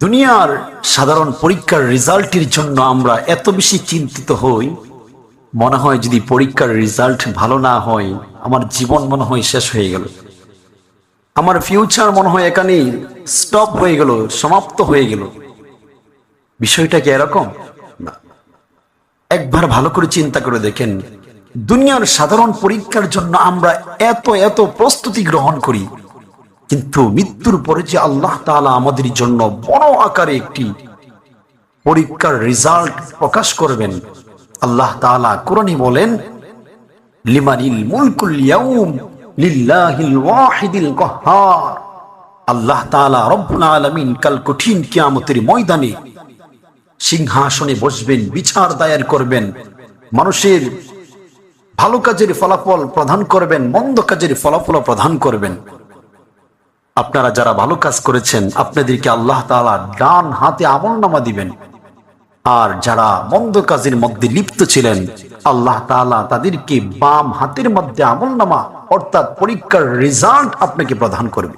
দুনিয়ার সাধারণ পরীক্ষার রেজাল্টের জন্য আমরা এত বেশি চিন্তিত হই। মনে হয় যদি পরীক্ষার রেজাল্ট ভালো না হয়, আমার জীবন মনে হয় শেষ হয়ে গেল। আমার ফিউচার মনে হয় এখানেই স্টপ হয়ে গেল, সমাপ্ত হয়ে গেল। বিষয়টা কি এরকম? না। একবার ভালো করে চিন্তা করে দেখেন, দুনিয়ার সাধারণ পরীক্ষার জন্য আমরা এত এত প্রস্তুতি গ্রহণ করি। কিন্তু মৃত্যুর পরে যে আল্লাহ তাআলা আমাদের জন্য বড় আকারে একটি পরীক্ষার রেজাল্ট প্রকাশ করবেন, আল্লাহ তাআলা কোরআনে বলেন আল্লাহ কাল কঠিন কিয়ামতের ময়দানে সিংহাসনে বসবেন, বিচার দায়ের করবেন, মানুষের ভালো কাজের ফলাফল প্রদান করবেন, মন্দ কাজের ফলাফল প্রদান করবেন। আপনারা যারা ভালো কাজ করেছেন, আপনাদেরকে আল্লাহ তাআলা ডান হাতে আমল নামা দিবেন। আর যারা মন্দ কাজের মধ্যে লিপ্ত ছিলেন, আল্লাহ তাআলা তাদেরকে বাম হাতের মধ্যে আমল নামা অর্থাৎ পরীক্ষার রেজাল্ট আপনাকে প্রদান করবে।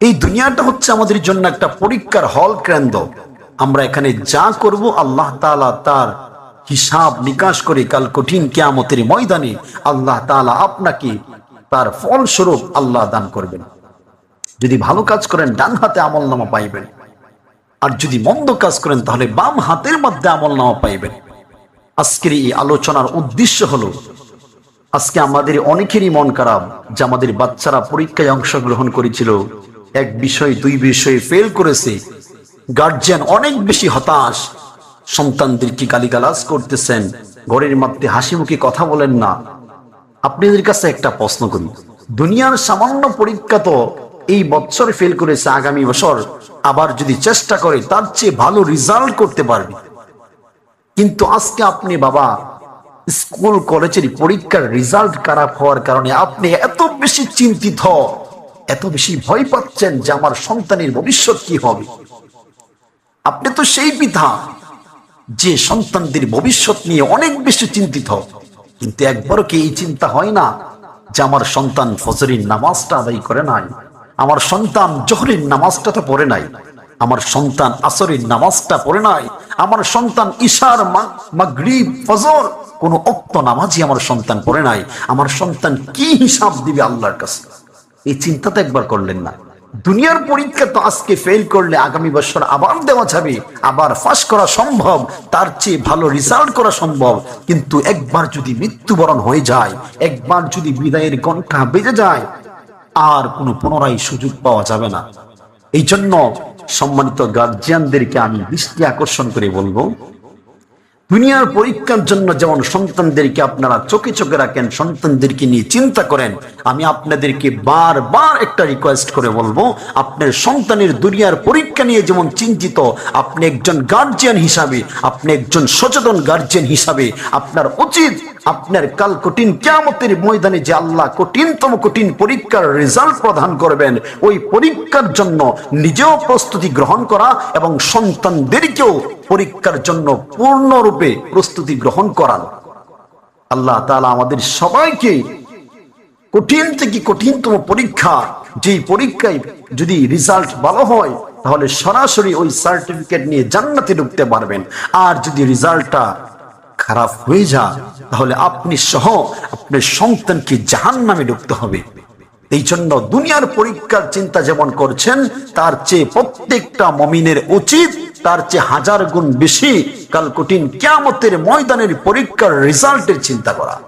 এই দুনিয়াটা হচ্ছে আমাদের জন্য একটা পরীক্ষার হল কেন্দ্র। আমরা এখানে যা করব, আল্লাহ তাআলা তার হিসাব নিকাশ করে কাল কঠিন কেয়ামতের ময়দানে আল্লাহ তাআলা আপনাকে তার ফলস্বরূপ আল্লাহ দান করবেন। যদি ভালো কাজ করেন, ডান হাতে আমল নামা পাইবেন। আর যদি মন্দ কাজ করেন, তাহলে বাম হাতের মধ্যে আমল নামা পাইবেন। আজকের এই আলোচনার উদ্দেশ্য হলো, আজকে আমাদের অনেকেরই মন খারাপ যে আমাদের বাচ্চারা পরীক্ষায় অংশগ্রহণ করেছিল, এক বিষয়, দুই বিষয়ে ফেল করেছে। গার্জিয়ান অনেক বেশি হতাশ। সন্তানদেরকে গালিগালাজ করতেছেন, ঘরের মধ্যে হাসি মুখে কথা বলেন না। আপনাদের কাছে একটা প্রশ্ন করি। দুনিয়ার সামান্য পরীক্ষা তো এই বছর ফেল করেছে আগামী বছর। আবার যদি চেষ্টা করে, তার চেয়ে ভালো রেজাল্ট করতে পারবে। কিন্তু আজকে আপনি বাবা স্কুল কলেজের পরীক্ষার রেজাল্ট খারাপ হওয়ার কারণে আপনি এত বেশি চিন্তিত, এত বেশি ভয় পাচ্ছেন যে আমার সন্তানের ভবিষ্যৎ কি হবে। আপনি তো সেই পিতা যে সন্তানদের ভবিষ্যৎ নিয়ে অনেক বেশি চিন্তিত। কিন্তু একবারও কি এই চিন্তা হয় না যে আমার সন্তান ফজরের নামাজটা আদায় করে নাই? আমার সন্তান জহরের নামাজটা তো পড়ে নাই। আমার সন্তান আসরের নামাজটা পড়ে নাই। আমার সন্তান ঈশার মাগরিব, ফজর কোন অক্ত নামাজই আমার সন্তান পড়ে নাই। আমার সন্তান কি হিসাব দিবে আল্লাহর কাছে? এই চিন্তা তো একবার করলেন না। দুনিয়ার পরীক্ষা তো আজকে ফেল করলে আগামী বছর আবার দেওয়া যাবে, আবার ফাঁস করা সম্ভব, তার চেয়ে ভালো রেজাল্ট করা সম্ভব। কিন্তু একবার যদি মৃত্যুবরণ হয়ে যায়, একবার যদি বিদায়ের ঘণ্টা বেজে যায়, আর কোনো পুনরায় সুযোগ পাওয়া যাবে না। এই জন্য সম্মানিত গার্জিয়ানদেরকে আমি দৃষ্টি আকর্ষণ করে বলব দুনিয়ার পরীক্ষার জন্য যেমন সন্তানদেরকে আপনারা চোখে চোখে রাখেন, সন্তানদেরকে নিয়ে চিন্তা করেন, আমি আপনাদেরকে বারবার একটা রিকোয়েস্ট করে বলব, আপনার সন্তানের দুনিয়ার পরীক্ষা নিয়ে যেমন চিন্তিত, আপনি একজন গার্জিয়ান হিসাবে, আপনি একজন সচেতন গার্জিয়ান হিসাবে, আপনার উচিত আপনার কাল কঠিন কেমতের ময়দানে যে আল্লাহ কঠিনতম কঠিন পরীক্ষার রেজাল্ট প্রদান করবেন, ওই পরীক্ষার জন্য নিজেও প্রস্তুতি গ্রহণ করা এবং সন্তানদেরকেও পরীক্ষার জন্য পূর্ণরূপে প্রস্তুতি গ্রহণ করান। আল্লাহ তালা আমাদের সবাইকে কঠিন থেকে কঠিনতম পরীক্ষা যে পরীক্ষায় যদি রেজাল্ট ভালো হয়, তাহলে সরাসরি ওই সার্টিফিকেট নিয়ে জান্নাতে ঢুকতে পারবেন। আর যদি রেজাল্টটা খারাপ হয়ে যায়, তাহলে আপনি সহ আপনার সন্তানকে জাহান নামে ঢুকতে হবে। এই জন্য দুনিয়ার পরীক্ষার চিন্তা যেমন করছেন, তার চেয়ে প্রত্যেকটা মমিনের উচিত তার চেয়ে হাজার গুণ বেশি কাল কঠিন কেয়ামতের ময়দানের পরীক্ষার রেজাল্টের চিন্তা করা।